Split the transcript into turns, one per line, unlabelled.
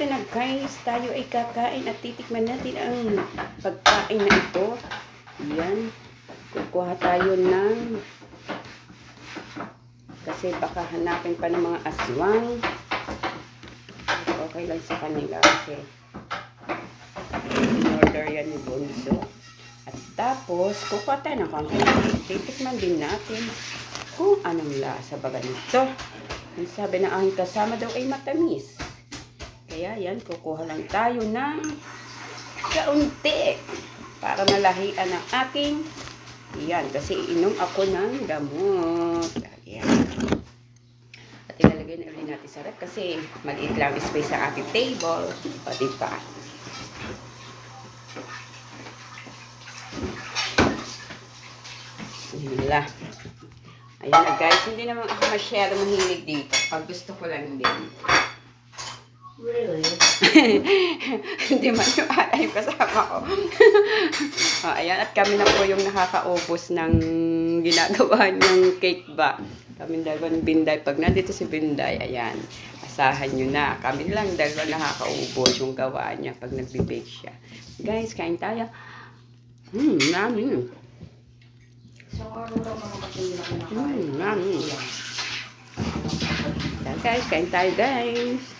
eto na guys, tayo ay kakain at titikman natin ang pagkain na ito. Yan. Kukuha tayo ng kasi baka hanapin pa ng mga aswang. Okay lang sa kanila kasi in-order yan ni Bunso. At tapos, kukuha tayo ng kangkong. Titikman din natin kung anong lasa baga nito. Ang sabi ng aking kasama daw ay matamis. Kaya yan, kukuha lang tayo ng kaunti para malahian ang aking yan, kasi inom ako ng gamot. Yan. At ilalagay na ulit natin sa rep kasi maliit lang ang space sa ating table. O, diba? Bismillah. Ayan na guys, hindi naman ako masyado mahilig dito. Pag gusto ko lang din. Hindi man yung alay kasama ko. oh, ayan, at kami na po yung nakakaubos ng ginagawa niyang cake ba. Kami dalawa ni Binday. Pag nandito si Binday, ayan, asahan nyo na. Kami lang dalawa nakakaubos yung gawa niya pag nagbe-bake siya. Guys, kain tayo. Hmm, namin.
So, ano daw mga matulog na
Hmm, namin. Guys, kain tayo guys.